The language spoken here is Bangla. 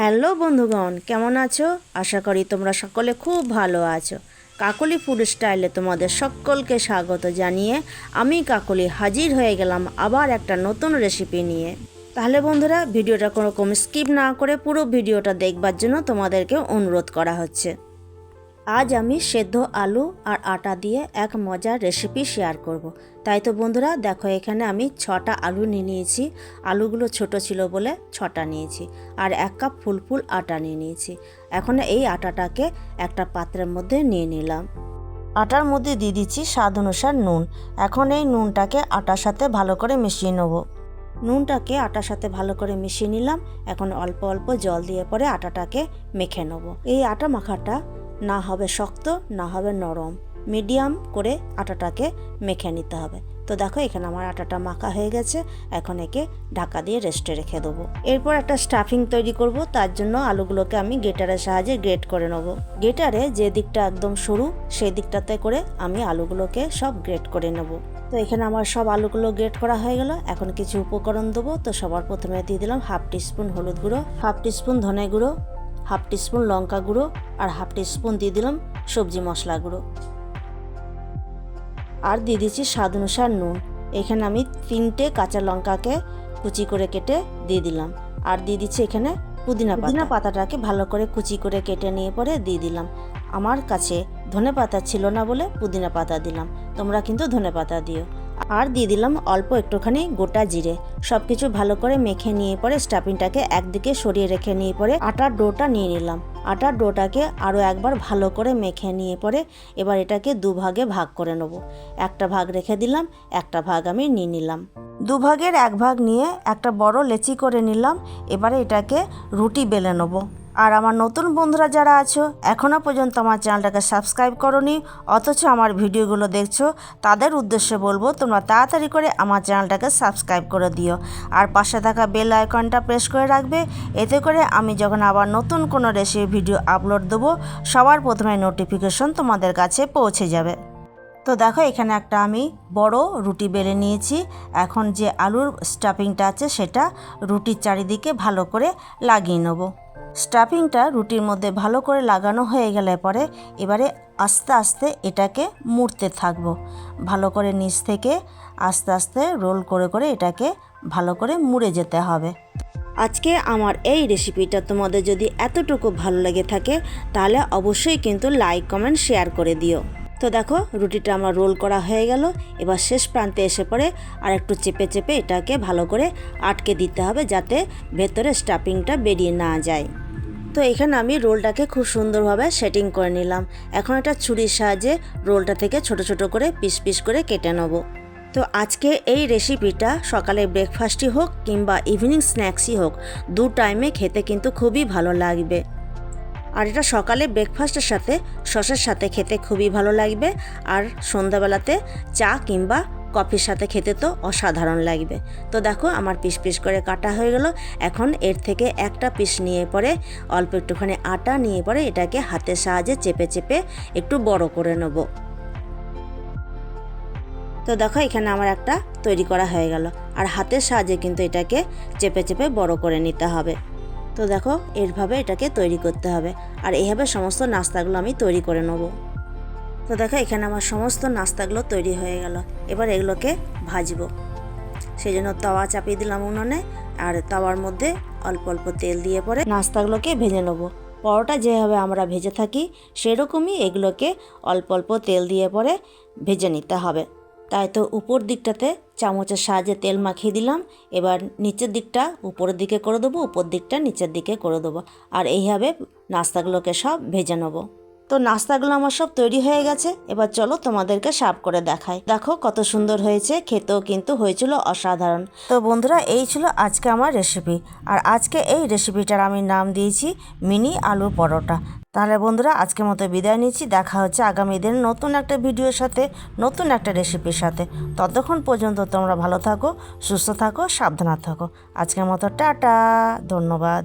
হ্যালো বন্ধুগণ, কেমন আছো? আশা করি তোমরা সকলে খুব ভালো আছো। কাকলি ফুড স্টাইলে তোমাদের সকলকে স্বাগত জানিয়ে আমি কাকলি হাজির হয়ে গেলাম আবার একটা নতুন রেসিপি নিয়ে। তাহলে বন্ধুরা, ভিডিওটা কোনো রকম স্কিপ না করে পুরো ভিডিওটা দেখবার জন্য তোমাদেরকে অনুরোধ করা হচ্ছে। আজ আমি সেদ্ধ আলু আর আটা দিয়ে এক মজার রেসিপি শেয়ার করব। তাই তো বন্ধুরা, দেখো এখানে আমি ছটা আলু নিয়ে নিয়েছি। আলুগুলো ছোট ছিল বলে ছটা নিয়েছি আর এক কাপ ফুল ফুল আটা নিয়ে নিয়েছি। এখন এই আটাটাকে একটা পাত্রের মধ্যে নিয়ে নিলাম। আটার মধ্যে দিয়ে দিচ্ছি স্বাদ অনুসার নুন। এখন এই নুনটাকে আটার সাথে ভালো করে মিশিয়ে নেব। নুনটাকে আটার সাথে ভালো করে মিশিয়ে নিলাম। এখন অল্প অল্প জল দিয়ে পরে আটাটাকে মেখে নেব। এই আটা মাখাটা না হবে শক্ত, না হবে নরম। মিডিয়াম করে আটাটাকে মেখে নিতে হবে। তো দেখো, এখানে আমার আটাটা মাখা হয়ে গেছে। এখন একে ঢাকা দিয়ে রেস্টে রেখে দেবো। এরপর একটা স্টাফিং তৈরি করব। তার জন্য আলুগুলোকে আমি গেটারের সাহায্যে গ্রেট করে নেব। গেটারে যে দিকটা একদম সরু, সেই দিকটাতে করে আমি আলুগুলোকে সব গ্রেট করে নেব। তো এখানে আমার সব আলুগুলো গ্রেট করা হয়ে গেল। এখন কিছু উপকরণ দেবো। তো সবার প্রথমে দিয়ে দিলাম হাফ টিস্পুন হলুদ গুঁড়ো হাফ টিস্পুন ধনে গুঁড়ো হাফ টিস্পুন লঙ্কা গুঁড়ো আর হাফ টিস্পুন দিয়ে দিলাম সবজি মশলা গুঁড়ো। আর দিয়ে দিচ্ছি স্বাদ অনুসার নুন। এখানে আমি তিনটে কাঁচা লঙ্কাকে কুচি করে কেটে দিয়ে দিলাম। আর দিয়ে দিচ্ছি এখানে পুদিনা পুদিনা পাতাটাকে ভালো করে কুচি করে কেটে নিয়ে পরে দিয়ে দিলাম। আমার কাছে ধনে পাতা ছিল না বলে পুদিনা পাতা দিলাম। তোমরা কিন্তু ধনে পাতা দিও। আর দিয়ে দিলাম অল্প একটুখানি গোটা জিরে। সব কিছু ভালো করে মেখে নিয়ে পরে স্টাফিংটাকে একদিকে সরিয়ে রেখে নিয়ে পরে আটার ডোটা নিয়ে নিলাম। আটার ডোটাকে আরও একবার ভালো করে মেখে নিয়ে পরে এবার এটাকে দুভাগে ভাগ করে নেব। একটা ভাগ রেখে দিলাম, একটা ভাগ আমি নিয়ে নিলাম। দুভাগের এক ভাগ নিয়ে একটা বড় লেচি করে নিলাম, এবারে এটাকে রুটি বেলে নেব। আর আমার নতুন বন্ধুরা যারা আছো এখনও পর্যন্ত আমার চ্যানেলটাকে সাবস্ক্রাইব করনি, অথচ আমার ভিডিওগুলো দেখছ, তাদের উদ্দেশ্যে বলব তোমরা তাড়াতাড়ি করে আমার চ্যানেলটাকে সাবস্ক্রাইব করে দিও। আর পাশে থাকা বেল আইকনটা প্রেস করে রাখবে, এতে করে আমি যখন আবার নতুন কোনো রেসিপি ভিডিও আপলোড দেবো, সবার প্রথমে নোটিফিকেশন তোমাদের কাছে পৌঁছে যাবে। তো দেখো, এখানে একটা আমি বড় রুটি বেলে নিয়েছি। এখন যে আলুর স্টাফিংটা আছে, সেটা রুটির চারিদিকে ভালো করে লাগিয়ে নেব। স্টাফিংটা রুটির মধ্যে ভালো করে লাগানো হয়ে গেলে পরে এবারে আস্তে আস্তে এটাকে মুড়তে থাকব। ভালো করে নিচ থেকে আস্তে আস্তে রোল করে করে এটাকে ভালো করে মুড়ে যেতে হবে। আজকে আমার এই রেসিপিটা তোমাদের যদি এতটুকু ভালো লেগে থাকে তাহলে অবশ্যই কিন্তু লাইক, কমেন্ট, শেয়ার করে দিও। তো দেখো, রুটিটা আমার রোল করা হয়ে গেল। এবার শেষ প্রান্তে এসে পড়ে আর একটু চেপে চেপে এটাকে ভালো করে আটকে দিতে হবে যাতে ভেতরে স্টাফিংটা বেরিয়ে না যায়। তো এখানে আমি রোলটাকে খুব সুন্দরভাবে সেটিং করে নিলাম। এখন একটা ছুরির সাহায্যে রোলটা থেকে ছোট ছোট করে পিস পিস করে কেটে নেব। তো আজকে এই রেসিপিটা সকালে ব্রেকফাস্টই হোক কিংবা ইভিনিং স্ন্যাক্সই হোক, দু টাইমে খেতে কিন্তু খুবই ভালো লাগবে। আর এটা সকালে ব্রেকফাস্টের সাথে, সসের সাথে খেতে খুবই ভালো লাগবে। আর সন্ধ্যাবেলাতে চা কিংবা কফির সাথে খেতে তো অসাধারণ লাগবে। তো দেখো, আমার পিস পিস করে কাটা হয়ে গেল। এখন এর থেকে একটা পিস নিয়ে পরে, অল্প একটুখানি আটা নিয়ে পরে এটাকে হাতের সাহায্যে চেপে চেপে একটু বড় করে নেব। তো দেখো, এখানে আমার একটা তৈরি করা হয়ে গেল। আর হাতের সাহায্যে কিন্তু এটাকে চেপে চেপে বড় করে নিতে হবে। তো দেখো, এরভাবে এটাকে তৈরি করতে হবে। আর এইভাবে সমস্ত নাস্তাগুলো আমি তৈরি করে নেব। তো দেখো, এখানে আমার সমস্ত নাস্তাগুলো তৈরি হয়ে গেল। এবার এগুলোকে ভাজবো। সেই জন্য তাওয়া চাপিয়ে দিলাম উনুনে, আর তাওয়ার মধ্যে অল্প অল্প তেল দিয়ে পরে নাস্তাগুলোকে ভেজে নেব। পরোটা যেভাবে আমরা ভেজে থাকি, সেরকমই এগুলোকে অল্প অল্প তেল দিয়ে পরে ভেজে নিতে হবে। তাই তো উপর দিকটাতে চামচের সাহায্যে তেল মাখিয়ে দিলাম। এবার নিচের দিকটা উপরের দিকে করে দেবো, উপর দিকটা নিচের দিকে করে দেবো। আর এইভাবে নাস্তাগুলোকে সব ভেজে নেব। তো নাস্তাগুলো আমার সব তৈরি হয়ে গেছে। এবার চলো তোমাদেরকে সাফ করে দেখাই। দেখো কত সুন্দর হয়েছে, খেতেও কিন্তু হয়েছিল অসাধারণ। তো বন্ধুরা, এই ছিল আজকে আমার রেসিপি আর আজকে এই রেসিপিটার আমি নাম দিয়েছি মিনি আলু পরোটা। তাহলে বন্ধুরা, আজকের মতো বিদায় নিচ্ছি। দেখা হচ্ছে আগামী দিন নতুন একটা ভিডিওর সাথে, নতুন একটা রেসিপির সাথে। ততক্ষণ পর্যন্ত তোমরা ভালো থাকো, সুস্থ থাকো, সাবধানে থাকো। আজকের মতো টাটা, ধন্যবাদ।